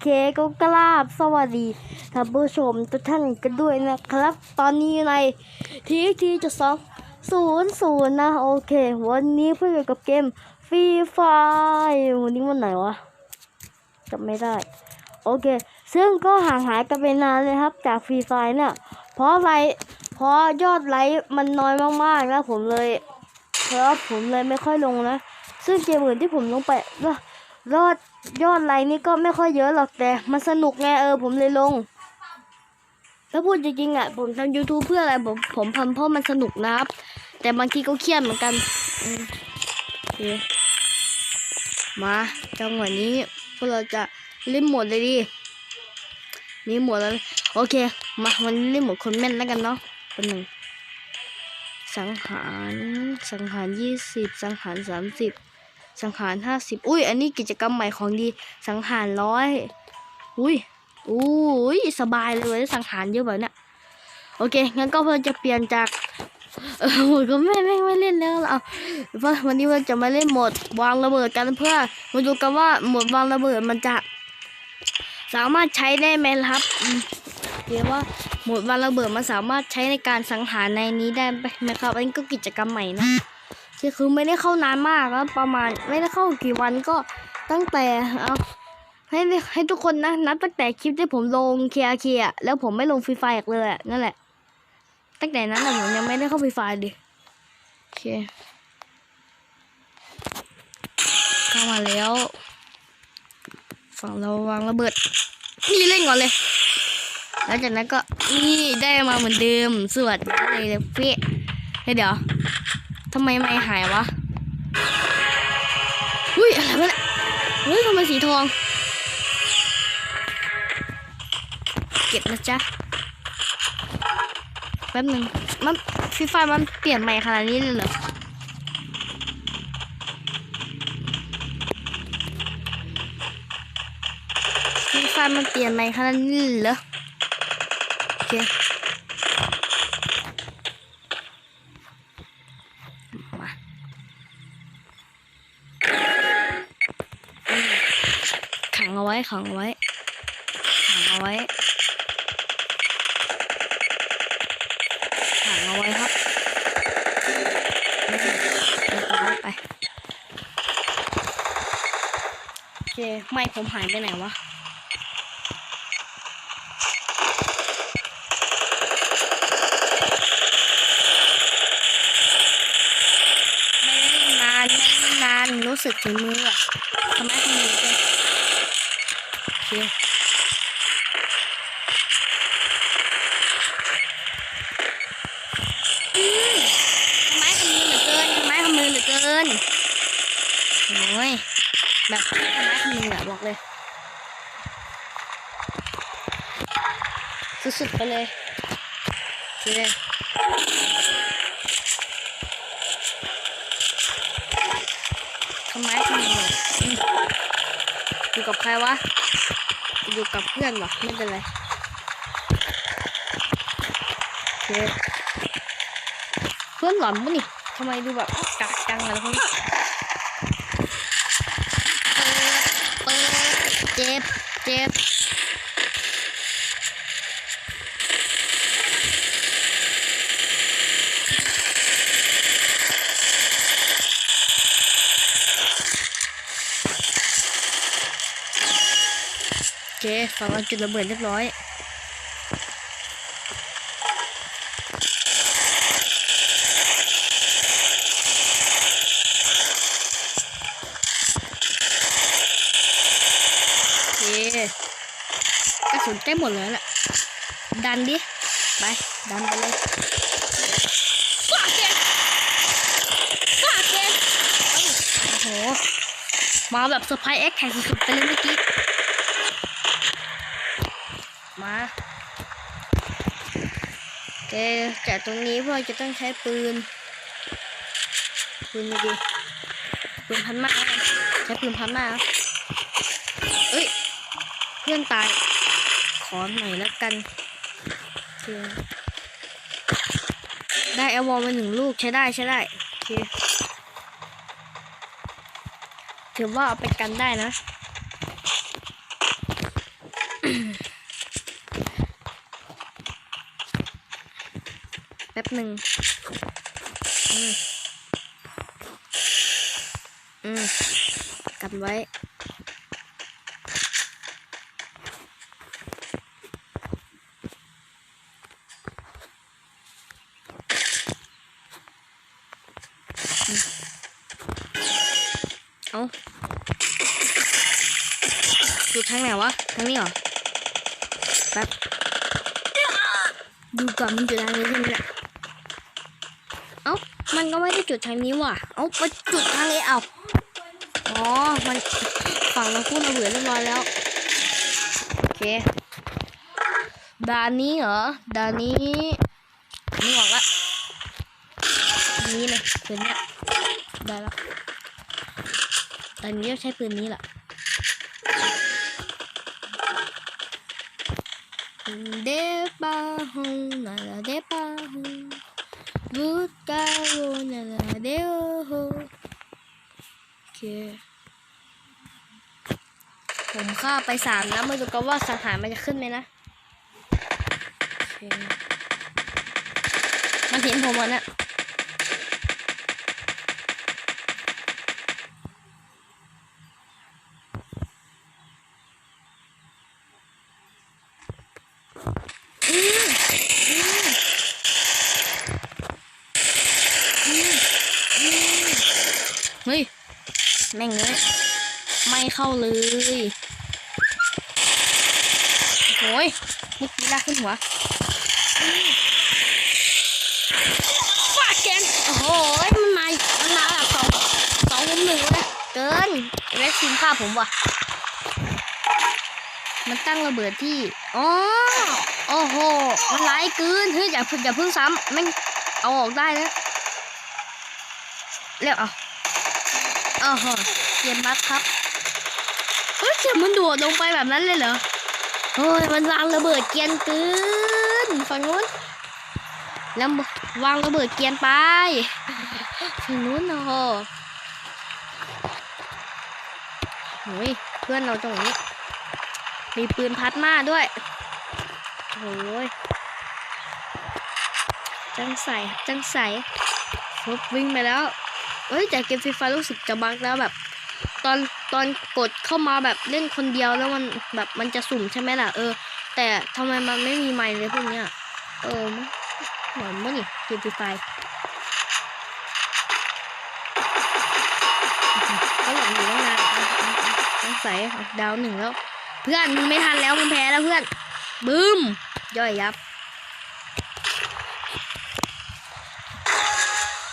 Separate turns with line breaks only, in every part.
เคก็กราบสวัสดีท่านผู้ชมทุกท่านกันด้วยนะครับ ตอนนี้ในทีทีจะสองศูนย์ศูนย์นะโอเค วันนี้เพื่ออยู่กับเกมฟรีไฟวันนี้วันไหนวะจำไม่ได้ โอเค ซึ่งก็ห่างหายกันไปนานเลยครับ จากฟรีไฟเนี่ย เพราะไลเพราะยอดไลค์มันน้อยมากๆแล้วผมเลยเพราะผมเลยไม่ค่อยลงนะ ซึ่งเกมอื่นที่ผมลงไปก็ ยอดยอดไลค์นี่ก็ไม่ค่อยเยอะหรอกแต่ มันสนุกไงเออผมเลยลงถ้าพูดจริงๆอะผมทำ YouTube เพื่ออะไรผมผมทำเพราะมันสนุกนะครับ แต่บางทีก็เครียดเหมือนกันมาจังหวะนี้พวกเราจะเล่นหมดเลยดินี่หมดแล้ว โอเค มาวันนี้เล่นหมดคนแม่นแล้วกันเนาะเป็นหนึ่งสังหาร สังหารยี่สิบสังหารสามสิบ สังหารห้าสิบอุ้ย อันนี้กิจกรรมใหม่ของดี สังหารร้อยอุ้ยอุ้ยสบายเลยเว้ยสังหารเยอะแบบเนี้ยโอเค งั้นก็เพื่อจะเปลี่ยนจาก เออหมดก็ไม่ไม่ไม่เล่นแล้วเอาเพราะวันนี้เราจะมาเล่นโหมดวางระเบิดกันเพื่อมาดูกันว่าโหมดวางระเบิดมันจะ สามารถใช้ได้ไหมครับเรียกว่าโหมดวางระเบิดมันสามารถใช้ในการสังหารในนี้ได้ไหมครับ อันนี้ก็กิจกรรมใหม่นะ ที่คือไม่ได้เข้านานมากแล้วประมาณไม่ได้เข้ากี่วันก็ตั้งแต่เอาให้ให้ทุกคนนะนับตั้งแต่คลิปที่ผมลงเคลียร์เคียร์แล้วผมไม่ลงฟรีไฟอีกเลยนั่นแหละ ตั้งแต่นั้นผมยังไม่ได้เข้าฟรีไฟดิโอเคเข้ามาแล้วฝั่งเราวางระเบิดนี่เล่นก่อนเลยแล้วจากนั้นก็นี่ได้มาเหมือนเดิมสวัสดีเลยเป๊ะเฮ้ยเดี๋ยว ทำไมไม่หายวะอุ้ยอะไรวะเนี่ยเฮ้ยทำไมสีทอง เก็บนะจ๊ะแป๊บหนึ่งมันฟรีไฟมันเปลี่ยนใหม่ขนาดนี้เลยเหรอฟรีไฟมันเปลี่ยนใหม่ขนาดนี้เลยเหรอโอเค ว้ขังเอาไว้ ขังเอาไว้ ขังเอาไว้ครับไปโอเคไม่ผมหายไปไหนวะไม่นานไม่นานรู้สึกถึงมืออะทำไมทำมือ เป็นโอเคอืมทำไมทำมือเหลือเกินทำไมทำมือเหลือเกินโอ้ยแบบทำไมทำมืออะบอกเลย สุดๆไปเลยโอเคทำไมทำมืออืมอยู่กับใครวะ อยู่กับเพื่อนหรอไม่เป็นไรโอเคเพื่อนหลอนปะนี่ทำไมดูแบบกากจังอะไรพวกนี้เปิดเปิดเจ็บ เจ็บ โอเคฝั่งเราจุดระเบิดเรียบร้อยโอเคกระสุนเต็มหมดเลยแหละดันดิ ไป ดันไปเลยฟาดเกนฟาดเกนโอ้โห มาแบบเซอร์ไพรส์เอ็กแข่งสุดๆไปเลยเมื่อกี้ มาโอ เคจากตรงนี้พวกจะต้องใช้ปืน ปืนดีปืนพันมากใช้ปืนพันมาเอ้ย เพื่อนตาย ขอหน่อยแล้วกันเคได้เอลวอลมาหนึ่งลูกใช้ได้ใช้ได้โอเคถือว่าเอาไปกันได้นะ แป๊บหนึ่งอืมอืมกันไว้ เอาจุดทางไหนวะ ทางนี้เหรอ แป๊บ ดูก่อนมันจุดทางนี้ใช่ไหมเนี่ยเอ้า มันก็ไม่ได้จุดทางนี้ว่ะ เอ้าไปจุดทางนี้เอาอ๋อ มันฝั่งเราพูดระเบิดเรียบร้อยแล้ว โอเคด่านนี้เหรอด่านนี้นี่บอกละนี้เลยปืนเนี้ยได้แล้วตอนนี้เราใช้ปืนนี้แหละ เดปาฮงนาลาเดปาฮงบูดกาโวนาลาเดโอโฮโอเคผมฆ่าไปสามนะมาดูกันว่าสังหารมันจะขึ้นไหมนะ มันเห็นผมอะนะอื เลยโอ้ยมุกนี้ลากขึ้นหัวฟาดแกนโอ้โหมันมามันมาแบบสองสองมุมหนึ่งเลยเกินเรสซินฆ่าผมว่ะ มันตั้งระเบิดที่อ๋อโอ้โห มันร้ายเกินเฮ้ยอย่าพิ่งอย่าเพิ่งซ้ำแม่งเอาออกได้นะเรียกเอาโอ้โหเกมบัคครับ ยมันโดดลงไปแบบนั้นเลยเหรอเฮ้ยมันวางระเบิดเกียนเกินฝั่งนู้นแล้ววางระเบิดเกียนไปฝั่งนู้นโอ้โหโอ้ยเพื่อนเราตรงนี้ มีปืนพัดมาด้วยโอ้ยจังใส่จังใส่ฟบวิ่งไปแล้วเอ้ยแต่เกมฟรีไฟรู้สึกจะบักแล้วแบบ ตอน ตอนกดเข้ามาแบบเล่นคนเดียวแล้วมันแบบมันจะสุ่มใช่ไหมล่ะเออ แต่ทำไมมันไม่มีไมค์เลยพวกเนี้ยเออเหมือนมั้งนี่เกมฟรีไฟก็หลังอยู่ตั้งนานอะอะอะจังใส่ดาวหนึ่งแล้ว เพื่อนมึงไม่ทันแล้วมึงแพ้แล้วเพื่อนบึ้มย่อยยับ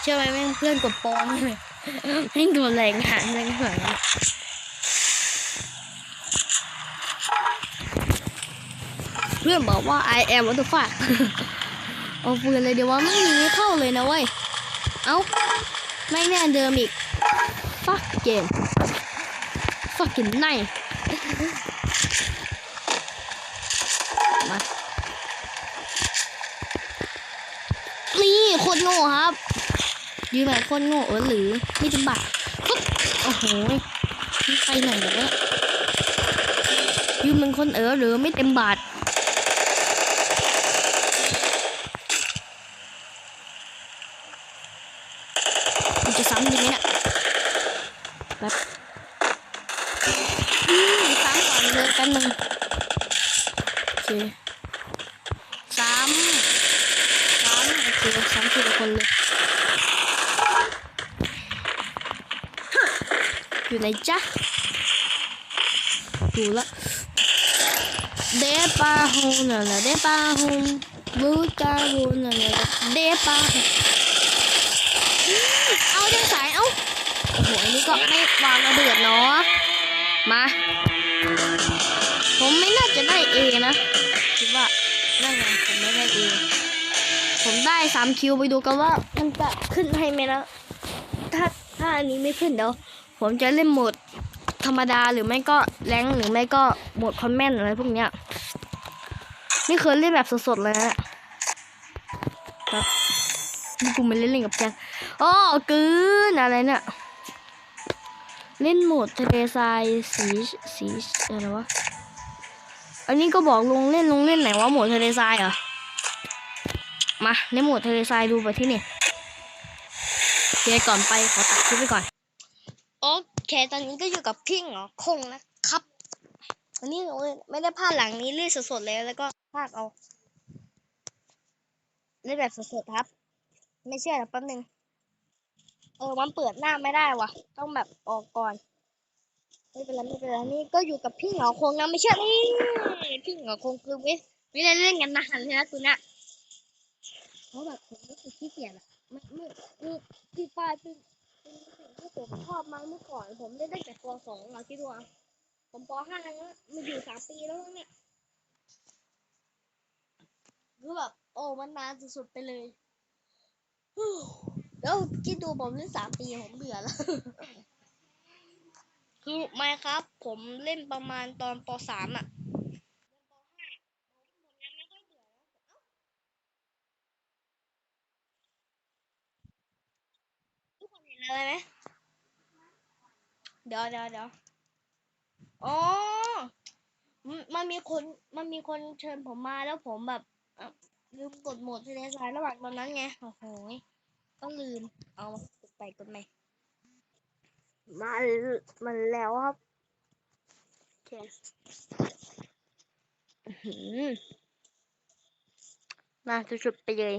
เชื่อไหมแม่งเพื่อนกดปองเลยแม่งตัวแรงหันแรงหัน พื่อนบอกว่า I am what the fuck เอาปืนเลยเดี๋ยวว่าไม่มีไม่เข้าเลยนะเว้ย เอ้าไม่งแน่เดิมอีก fuck game fucking night มานี่โคตรโง่ครับยืนแบบโคตรโง่เออหรือไม่จะบักปุ๊บโอ้โหนี่ไปไหนเดี๋ยวเนี่ยยืนเป็นคนเออหรือไม่เต็มบาทมันจะซ้ำดีไหมเนี่ยแบบอืมซ้ำก่อนเลยกันหนึ่งโอเค สามสามโอเคสามทีละคนเลย อยู่ไหน จ๊ะอยู่ละเดปาฮูน่ะนะเดปาฮูบูกาฮูน่ะนะเดปาเอาเดินสายเอาโอ้โหอันนี้ก็ไม่วางระเบิดเนาะมา ผมไม่น่าจะได้เอนะคิดว่านั่นไงผมไม่ได้เอผมได้สามคิวไปดูกันว่า มันจะขึ้นให้ไหมนะถ้าถ้าอันนี้ไม่ขึ้นเดี๋ยว ผมจะเล่นโหมดธรรมดาหรือไม่ก็แรงหรือไม่ก็โหมดคอมเมนต์อะไรพวกเนี้ยนี่เคยเล่นแบบสดๆเลยนะครับนี่กูมาเล่นเล่นกับแกโอ้กลืนอะไรเนี่ยเล่นโหมดทะเลทรายสีสีอะไรวะอันนี้ก็บอกลงเล่นลงเล่นไหนว่าโหมดทะเลทรายเหรอมาในโหมดทะเลทรายดูไปที่นี่เคก่อนไปขอตัดคลิปไปก่อน โอเค ตอนนี้ก็อยู่กับพี่เหงอคงนะครับ วันนี้หนูไม่ได้พาหลังนี้เล่นสดๆเลยแล้วก็พากเอาเล่นแบบสดๆครับ ไม่เชื่อแป๊บนึง เออมันเปิดหน้าไม่ได้วะต้องแบบออกก่อน ไม่เป็นไรไม่เป็นไรนี่ก็อยู่กับพี่เหงาคงนะไม่ใช่นี่พี่เหงาคงคือไม่ไม่ได้เล่นกันนานเลยนะตัวน่ะเพราะแบบผมรู้สึกขี้เกียจอะมันมืดมืดที่ป้ายเป็นเป็นสิ่ ที่ผมชอบมาเมื่อก่อน ผมเล่นตั้งแต่ปสองอะคิดดูอะผมปห้าแล้วมันอยู่สามปีแล้วเนี่ยคือแบบโอ้มันนานสุดๆไปเลยแล้วคิดดูผมเล่นสามปีผมเบื่อแล้ว คือไม่ครับ ผมเล่นประมาณตอนปสามอะทุกคนเห็นอะไรไหมเดี๋ยวเดี๋ยวเดี๋ยวอ๋อมันมันมีคน มันมีคนเชิญผมมาแล้วผมแบบเอ่อลืมกดโหมดทะเลทรายระหว่างตอนนั้นไง โอ้โหยก็ลืม เอากดไปกดใหม่มามันแล้วครับโอเคอื้อหือน่าจะจุดไปเลย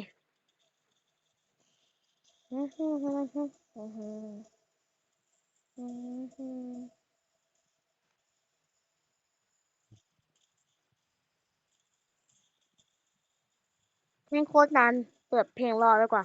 อื้ ไม่โคตรนานเปิดเพลงรอดีกว่า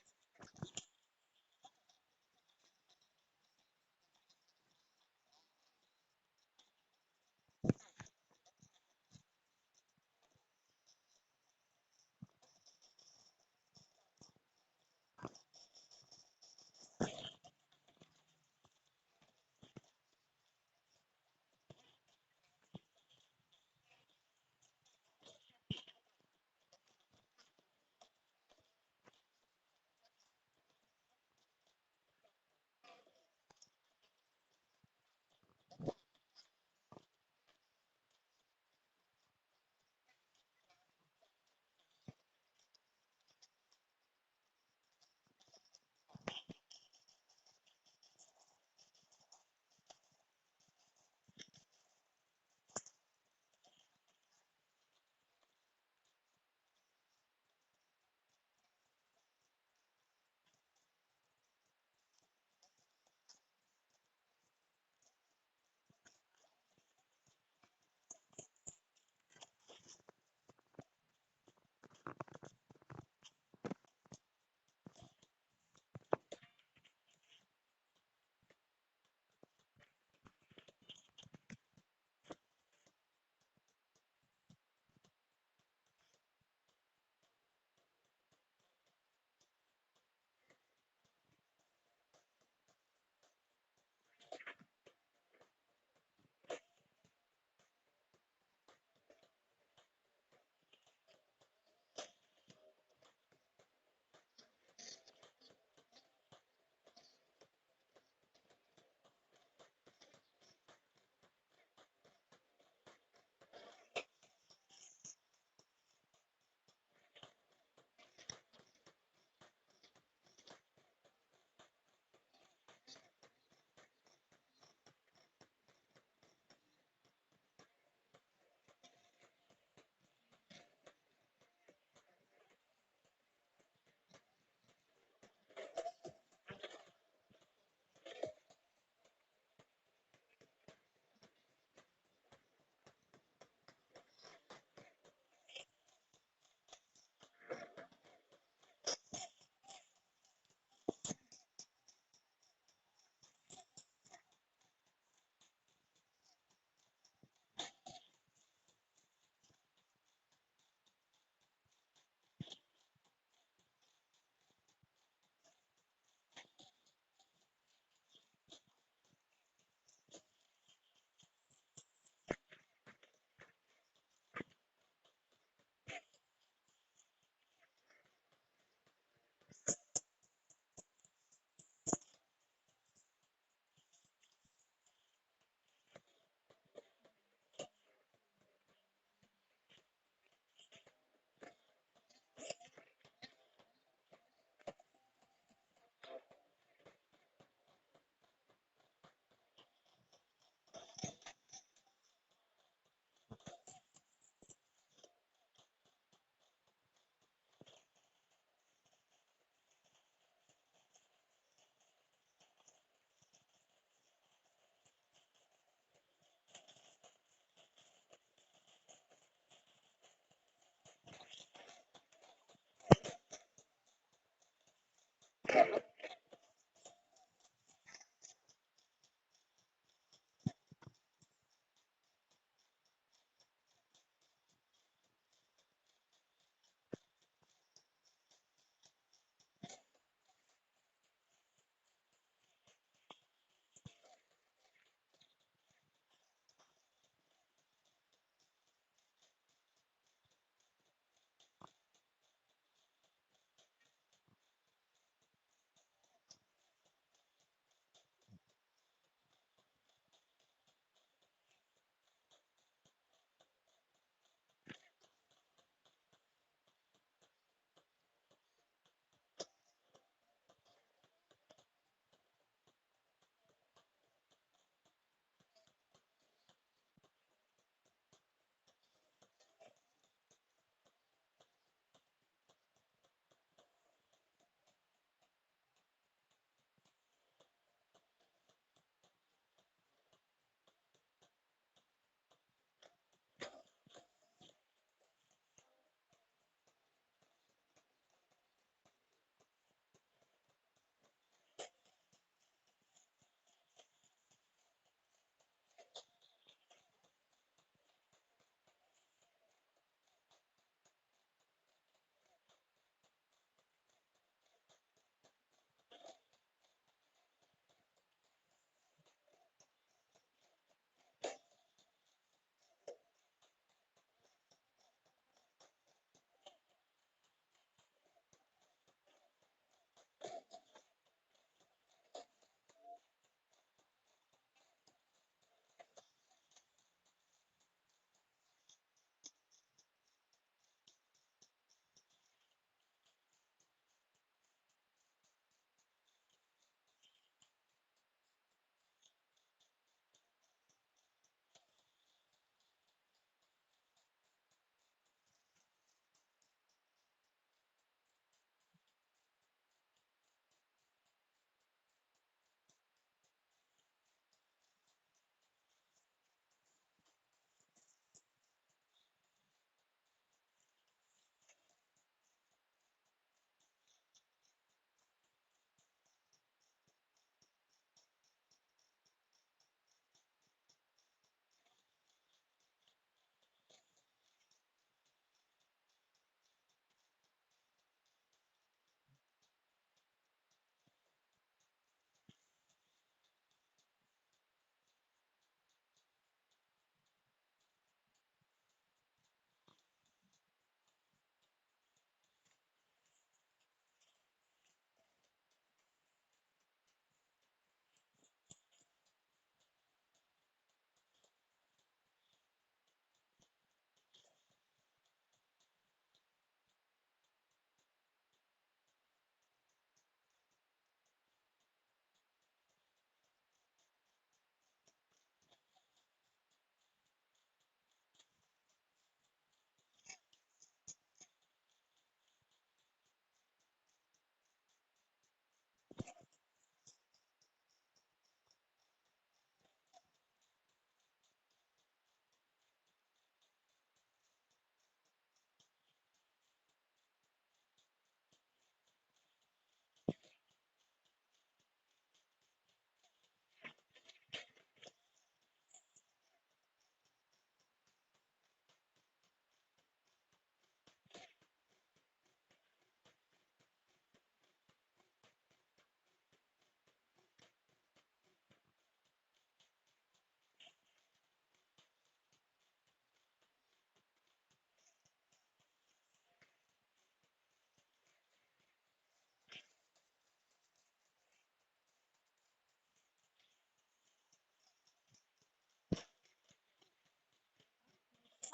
โ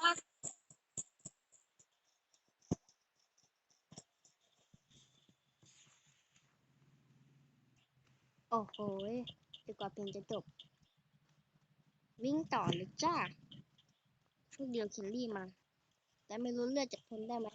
อ้โหดีกว่าเพลงจะจบ วิ่งต่อเลยจ้าพวกเดียวคิลลี่มา แต่ไม่รู้เลือดจะทนได้ไหม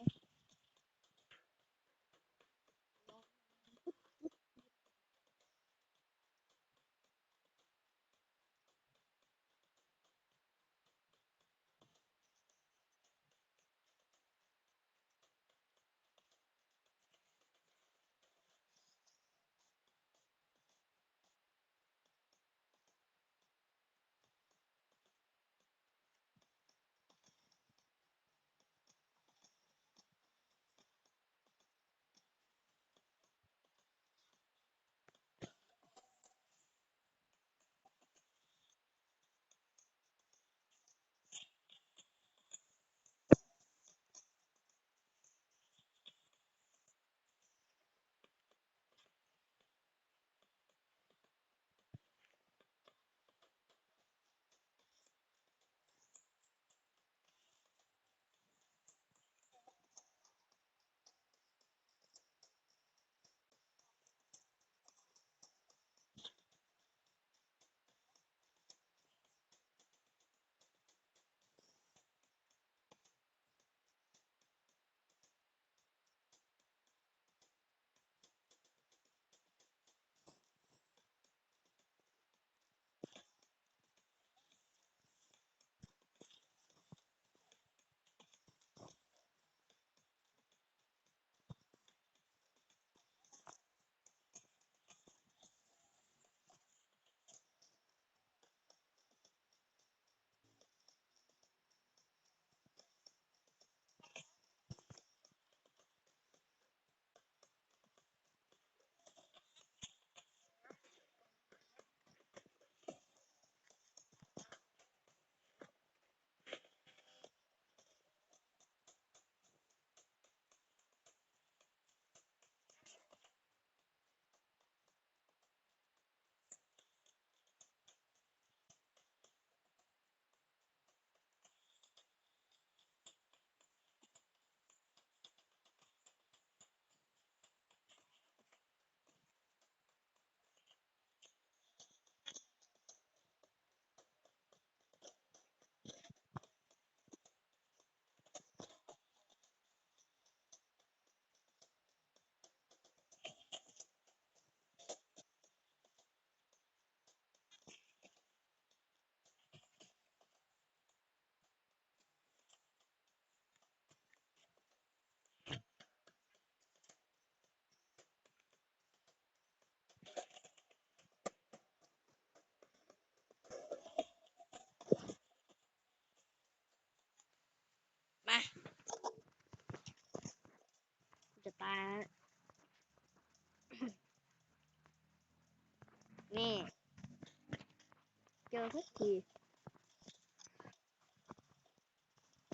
อสักที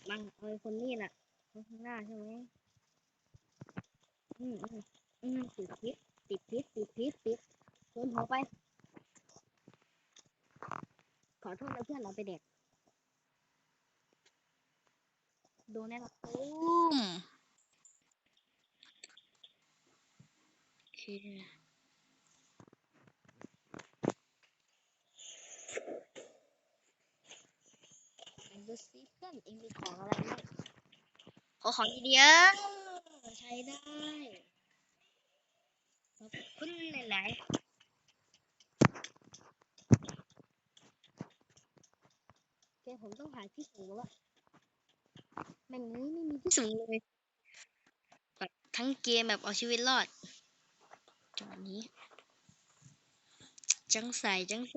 มังเอ้ยคนนี้แหละคนข้างหน้าใช่ไหมอืมอืมอืมติดพิษติดพิษติดพิษติดโดนหัวไป ขอโทษนะเพื่อนเราไปเด็ก โดนแน่นอนตุ้มโอเคไหน ดูสิเพื่อนเองมีของอะไรไหมขอของดีๆเออใช้ได้ขอบคุณหลายๆโอเคผมต้องหาที่สูงแล้วอะแม่งนี้ไม่มีที่สูงเลยแบบทั้งเกมแบบเอาชีวิตรอดจังหวะนี้ จังใสจังใส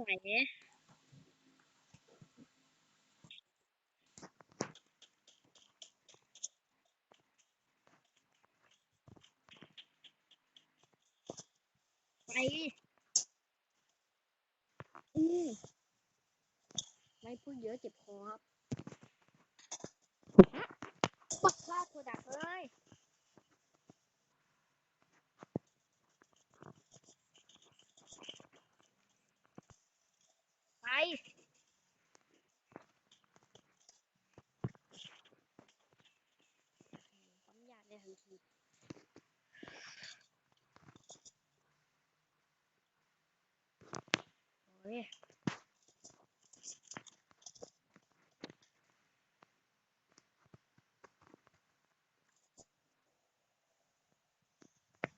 ไปอืมไม่พูด เยอะเจ็บคอครับปักลากโคดักเลยไปปั๊มยาได้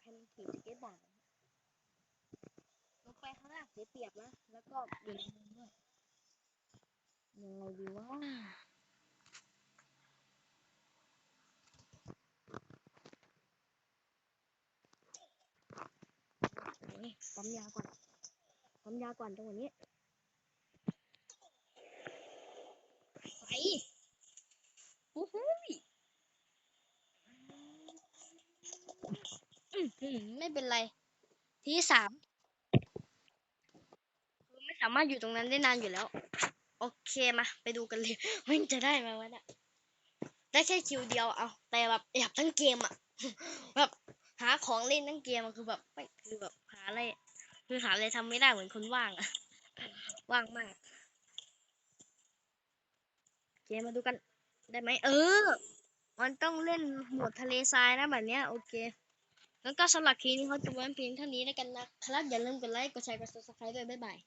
ทันที โแค่มันสเก็ตบอร์ดลงไปข้างล่างเสียเปรียบนะ แล้วก็อยู่ในมุมด้วย ยังไงดีวะปั๊มยาก่อนปั๊มยาก่อนตรงนี้ไปโอ้โห อื้อหือไม่เป็นไร ที่สามคือไม่สามารถอยู่ตรงนั้นได้นานอยู่แล้ว โอเคมา ไปดูกันเลยมันจะได้ไหมวะเนี่ยได้แค่คิวเดียวเอาแต่แบบอยากทั้งเกมอะแบบหาของเล่นทั้งเกมอะคือแบบไม่คือแบบหาอะไรคือหาอะไรทำไม่ได้เหมือนคนว่างอะว่างมากเคมมาดูกันได้ไหมเออ มันต้องเล่นหมดทะเลทรายนะแบบเนี้ยโอเค แล้วก็สำหรับคลิปนี้เขาจะไว้เพียงเท่านี้แล้วกันนะครับ อย่าลืมกดไลค์ กดแชร์ กด subscribe ด้วยบ๊ายบาย